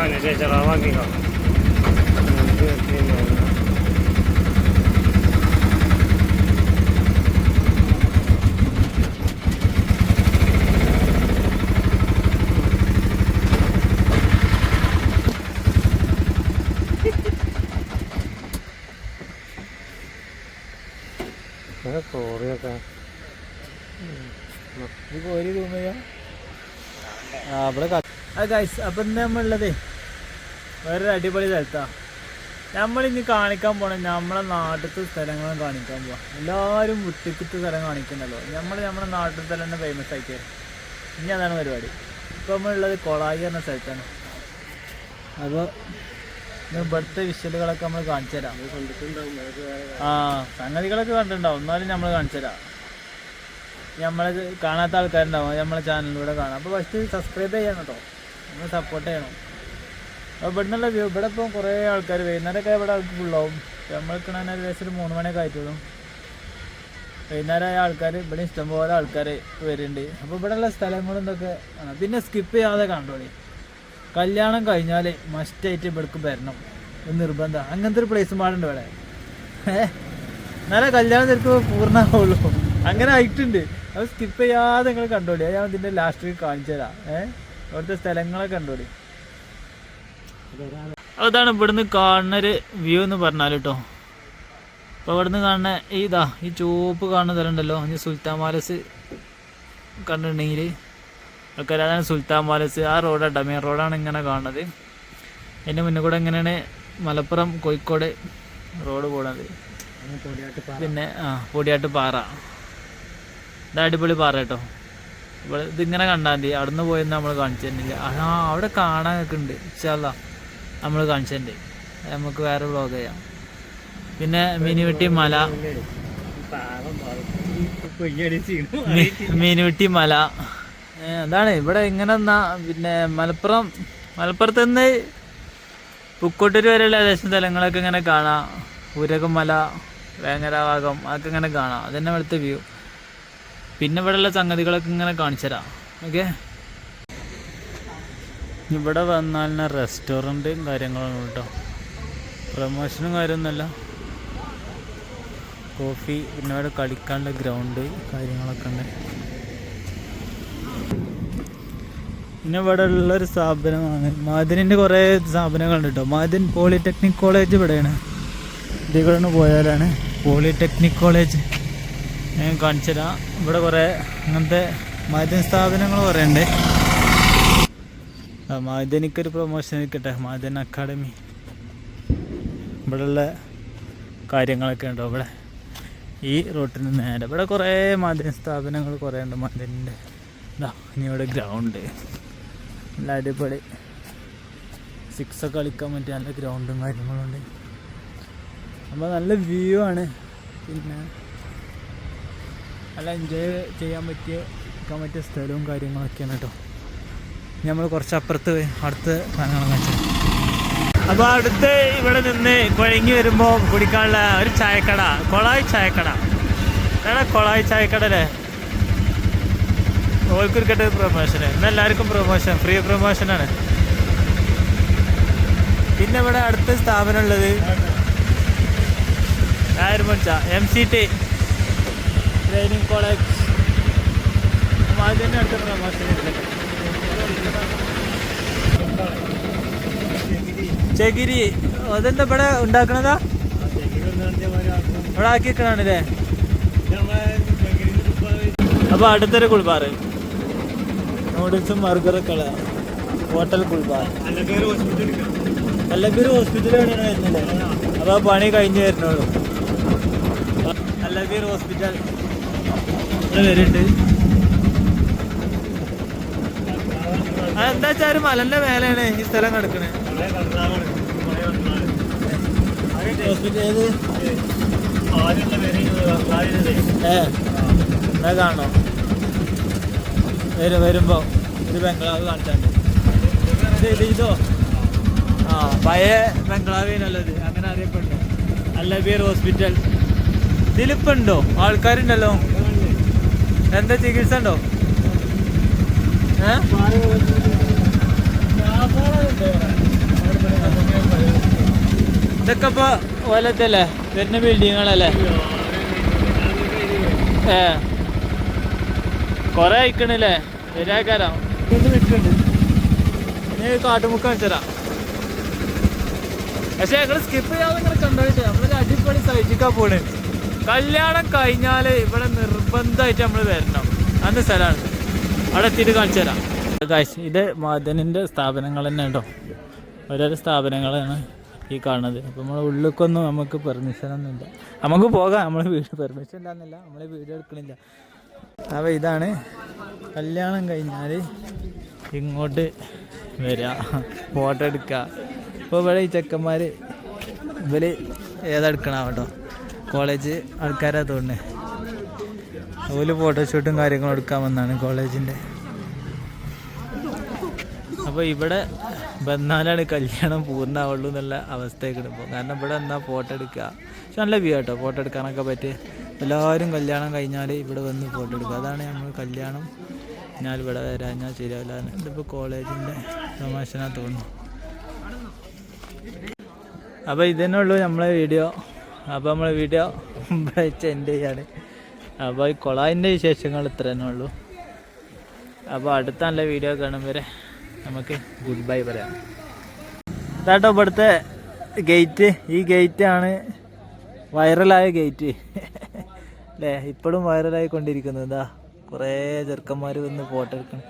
നോക്കിക്കോ കോറിയൊക്കെ ഇത് കോരി തൂമയോ ആ ഇവിടെ ഗൈസ് അപ്പം ഇന്ന് നമ്മളുള്ളതേ വേറൊരു അടിപൊളി സ്ഥലത്താ. നമ്മളിനി കാണിക്കാൻ പോണ നമ്മളെ നാട്ടിലത്തെ സ്ഥലങ്ങളും കാണിക്കാൻ പോവാം. എല്ലാവരും വിട്ടിക്കിട്ട് സ്ഥലം കാണിക്കണ്ടല്ലോ. നമ്മൾ നമ്മുടെ നാട്ടിൽ തന്നെ ഫേമസ് ആക്കിയത് ഇനി അതാണ് പരിപാടി. ഇപ്പം നമ്മളുള്ളത് കൊളായി എന്ന സ്ഥലത്താണ്. അപ്പോൾ ഇവിടുത്തെ വിഷ്വലുകളൊക്കെ നമ്മൾ കാണിച്ചു തരാം. ആ സംഗതികളൊക്കെ കണ്ടിട്ടുണ്ടാവും. എന്നാലും നമ്മൾ കാണിച്ചു തരാം. നമ്മളെ കാണാത്ത ആൾക്കാരുണ്ടാവും. നമ്മളെ ചാനലിലൂടെ കാണാം. അപ്പോൾ ഫസ്റ്റ് സബ്സ്ക്രൈബ് ചെയ്യണം കേട്ടോ നമ്മൾ സപ്പോർട്ട് ചെയ്യണം. ഇവിടെ നിന്നുള്ള വ്യൂ ഇവിടെ ഇപ്പം കുറേ ആൾക്കാർ വൈകുന്നേരമൊക്കെ ഇവിടെ ഫുള്ളാവും നമ്മൾ നിൽക്കണ ഏകദേശം ഒരു മൂന്ന് മണിയൊക്കെ ആയിട്ടുള്ളൂ. വൈകുന്നേരമായ ആൾക്കാർ ഇവിടെ ഇഷ്ടംപോലെ ആൾക്കാർ വരുന്നുണ്ട്. അപ്പോൾ ഇവിടെയുള്ള സ്ഥലങ്ങളും ഇതൊക്കെ. പിന്നെ സ്കിപ്പ് ചെയ്യാതെ കണ്ടോളി. കല്യാണം കഴിഞ്ഞാൽ മസ്റ്റായിട്ട് ഇവിടേക്ക് വരണം. ഒരു നിർബന്ധം. അങ്ങനത്തെ ഒരു പ്ലേസും പാടുണ്ട് ഇവിടെ. നല്ല കല്യാണം തിരക്ക് പൂർണമാവുള്ളൂ. അങ്ങനെ ആയിട്ടുണ്ട്. അത് സ്കിപ്പ് ചെയ്യാതെ നിങ്ങൾ കണ്ടോളി. ഞാൻ ഇതിന്റെ ലാസ്റ്റ് കാണിച്ചു തരാം ഏഹ് അവിടുത്തെ സ്ഥലങ്ങളൊക്കെ കണ്ടോളി. അതാണ് ഇവിടുന്ന് കാണുന്നൊരു വ്യൂ എന്ന് പറഞ്ഞാൽ കേട്ടോ അപ്പോൾ ഇവിടുന്ന് കാണുന്ന ഇതാ ഈ ചുവപ്പ് കാണുന്ന തരണ്ടല്ലോ ഈ സുൽത്താൻ പാലസ് കണ്ടിട്ടുണ്ടെങ്കിൽ ആൾക്കാർ അതാണ് സുൽത്താൻ പാലസ്. ആ റോഡാട്ടോ മെയിൻ റോഡാണ് ഇങ്ങനെ കാണുന്നത്. എന്റെ മുന്നിൽ കൂടെ എങ്ങനെയാണ് മലപ്പുറം കോഴിക്കോട് റോഡ് പോണത്. പിന്നെ ആ പൊടിയാട്ട് പാറ. ഇതാ അടിപൊളി പാറ കേട്ടോ ഇവിടെ ഇതിങ്ങനെ കണ്ടാൽ മതി. അവിടുന്ന് പോയെന്ന് നമ്മൾ കാണിച്ചു തന്നില്ല ആ അവിടെ കാണാനൊക്കെ ഉണ്ട് ഇൻഷാല്ല നമ്മൾ കാണിച്ചു നമുക്ക് വേറെ വ്ളോഗ് ചെയ്യാം. പിന്നെ മിനിവെട്ടി മല. മീനുവെട്ടി മല. അതാണ്. ഇവിടെ ഇങ്ങനെ എന്നാ പിന്നെ മലപ്പുറം മലപ്പുറത്ത് നിന്ന് പുക്കോട്ടൂർ വരെയുള്ള ഏകദേശം സ്ഥലങ്ങളൊക്കെ ഇങ്ങനെ കാണാം. ഊരകമല വേങ്ങര ഭാഗം അതൊക്കെ ഇങ്ങനെ കാണാം. അതന്നെ ഇവിടുത്തെ വ്യൂ പിന്നെ ഇവിടെയുള്ള സംഗതികളൊക്കെ ഇങ്ങനെ കാണിച്ചു തരാം ഓക്കെ ഇവിടെ വന്നാൽ റെസ്റ്റോറന്റും കാര്യങ്ങളും കേട്ടോ. പ്രമോഷനും കാര്യമൊന്നുമല്ല. കോഫി പിന്നെ ഇവിടെ കളിക്കാനുള്ള ഗ്രൗണ്ട് കാര്യങ്ങളൊക്കെ ഉണ്ട്. പിന്നെ ഇവിടെ ഉള്ളൊരു സ്ഥാപനമാണ്. മാദിനിന്റെ കുറേ സ്ഥാപനങ്ങളുണ്ട് കേട്ടോ. മാദിൻ പോളിടെക്നിക് കോളേജ് ഇവിടെയാണ്. ഇതിൽ പോയാലാണ് പോളിടെക്നിക് കോളേജ് ഞാൻ കാണിച്ചു തരാം ഇവിടെ കുറേ അങ്ങനത്തെ മാധ്യമ സ്ഥാപനങ്ങൾ കുറേ ഉണ്ട്. മാധ്യനിക്കൊരു പ്രൊമോഷൻ കിട്ടെ മാധ്യൻ അക്കാഡമി ഇവിടെയുള്ള കാര്യങ്ങളൊക്കെ ഉണ്ടോ ഇവിടെ ഈ റോട്ടിന് നേരെ. ഇവിടെ കുറേ മാധ്യമ സ്ഥാപനങ്ങൾ കുറേ ഉണ്ട്. മാധ്യന്റെ ഇതാ ഇനി ഇവിടെ ഗ്രൗണ്ട് നല്ല അടിപൊളി. സിക്സ് ഒക്കെ കളിക്കാൻ പറ്റിയ നല്ല ഗ്രൗണ്ടും കാര്യങ്ങളുണ്ട് അപ്പോൾ നല്ല വ്യൂ ആണ്. പിന്നെ നല്ല എൻജോയ് ചെയ്യാൻ പറ്റിയ നിൽക്കാൻ പറ്റിയ സ്ഥലവും കാര്യങ്ങളൊക്കെയാണ് കേട്ടോ. നമ്മൾ കുറച്ച് അപ്പുറത്ത് അടുത്ത സാധനങ്ങൾ വെച്ചത് അപ്പോൾ അടുത്ത് ഇവിടെ നിന്ന് കുഴങ്ങി വരുമ്പോൾ കുടിക്കാനുള്ള ഒരു ചായക്കട കൊളായി ചായക്കട. അതാണ് കൊളായി ചായക്കട അല്ലേ? ഓൽക്കുരിക്കട്ട് പ്രൊമോഷൻ ഇന്ന് എല്ലാവർക്കും പ്രൊമോഷൻ ഫ്രീ പ്രൊമോഷനാണ് പിന്നെ ഇവിടെ അടുത്ത സ്ഥാപനം ഉള്ളത് M C T training college അതിന്റെ അടുത്ത പ്രൊമോഷൻ ചകിരി. അതെന്താ ഇവിടെ ഉണ്ടാക്കണതാ? ഇവിടെ ആക്കിക്കണാണല്ലേ അപ്പൊ അടുത്തൊരു കുൾബാറ് നൂഡിൽസും ബർഗറൊക്കെ ഉള്ള ഹോട്ടൽ കുൾബാർ അല്ലപ്പേര് ഹോസ്പിറ്റലാണ് വരുന്നില്ലേ? അപ്പൊ പണി കഴിഞ്ഞു വരുന്നുള്ളൂ. അല്ലപ്പേര് ഹോസ്പിറ്റൽ. ഇവിടെ വരുന്നുണ്ട് അതെന്താ വെച്ചാൽ ഒരു മലന്റെ മേലെയാണ് ഈ സ്ഥലം കിടക്കണേ? ഏ കാണോ? വരും വരുമ്പോ ഒരു ബംഗ്ലാവ് കാണിച്ചാണ്ട്. ഇത് ഇത് ഇതോ? ആ പഴയ ബംഗ്ലാവിനല്ലത് അങ്ങനെ അറിയപ്പെടുന്നു. അല്ലബീർ ഹോസ്പിറ്റൽ. ഇതിലിപ്പുണ്ടോ? ആൾക്കാരുണ്ടല്ലോ. എന്താ ചികിത്സ ഉണ്ടോ? ഏ? ഇതൊക്കെ ഇപ്പൊ ഓലത്തല്ലേ വരുന്ന ബിൽഡിങ്ങുകളല്ലേ ഏ. കൊറേ അയക്കണില്ലേ? നിൽക്കുന്നുണ്ട് ഇനി കാട്ടുമുക്ക പക്ഷെ ഞങ്ങൾ സ്കിപ്പ് ചെയ്യാതെ ഇങ്ങനെ കണ്ടോട്ടെ നമ്മളൊരു അടിപൊളി സൈറ്റിക്കാ പോണേ. കല്യാണം കഴിഞ്ഞാൽ ഇവിടെ നിർബന്ധമായിട്ട് നമ്മൾ വരണം. അന്ന് സ്ഥലമാണ്. അവിടെ എത്തിയിട്ട് കാണിച്ചു തരാം ഇത് മദനിന്റെ സ്ഥാപനങ്ങൾ തന്നെ കേട്ടോ. ഓരോരോ സ്ഥാപനങ്ങളാണ് ഈ കാണുന്നത്. അപ്പോൾ നമ്മൾ ഉള്ളിലേക്കൊന്നും നമുക്ക് പെർമിഷൻ ഒന്നുമില്ല നമുക്ക് പോകാം. നമ്മൾ വീട് പെർമിഷൻ ഇല്ലാന്നില്ല. നമ്മൾ വീഡിയോ എടുക്കണില്ല. അപ്പോൾ ഇതാണ് കല്യാണം കഴിഞ്ഞാൽ ഇങ്ങോട്ട് വരിക ഫോട്ടോ എടുക്കുക ഇപ്പോൾ ഇവിടെ ഈ ചെക്കന്മാർ ഇവർ ഏതെടുക്കണം കേട്ടോ? കോളേജ് ആൾക്കാരാ തോന്നുന്നത് ഓൽ ഫോട്ടോഷൂട്ടും കാര്യങ്ങളും എടുക്കാമെന്നാണ് കോളേജിന്റെ അപ്പോൾ ഇവിടെ വന്നാലാണ് കല്യാണം പൂർണമാവുള്ളൂ എന്നുള്ള അവസ്ഥയൊക്കെ ഇപ്പോൾ കാരണം ഇവിടെ എന്നാൽ ഫോട്ടോ എടുക്കുക. പക്ഷെ നല്ല വ്യൂ കേട്ടോ ഫോട്ടോ എടുക്കാനൊക്കെ പറ്റി എല്ലാവരും കല്യാണം കഴിഞ്ഞാൽ ഇവിടെ വന്ന് ഫോട്ടോ എടുക്കുക. അതാണ് നമ്മൾ കല്യാണം ഞാൻ ഇവിടെ വരാൻ ഞാൻ ശരിയാവില്ല ഇതിപ്പോൾ കോളേജിന്റെ തമാശനാ തോന്നുന്നു. അപ്പോൾ ഇതന്നെ ഉള്ളൂ നമ്മളെ വീഡിയോ അപ്പോൾ നമ്മളെ വീഡിയോ വെച്ച് എന്റെ ചെയ്യാണ്. അപ്പോൾ ഈ കൊളായിന്റെ വിശേഷങ്ങൾ ഇത്ര തന്നെ ഉള്ളൂ. അപ്പോൾ അടുത്ത നല്ല വീഡിയോ കാണും വരെ. നമുക്ക് ഗുഡ് ബൈ പറയാം. ഇതാട്ടോ ഇവിടുത്തെ ഗേറ്റ് ഈ ഗേറ്റ് ആണ് വൈറലായ ഗേറ്റ് അല്ലേ ഇപ്പോഴും വൈറലായി കൊണ്ടിരിക്കുന്നത് എന്താ കുറേ ചെറുക്കന്മാർ വന്ന് ഫോട്ടോ എടുക്കണം.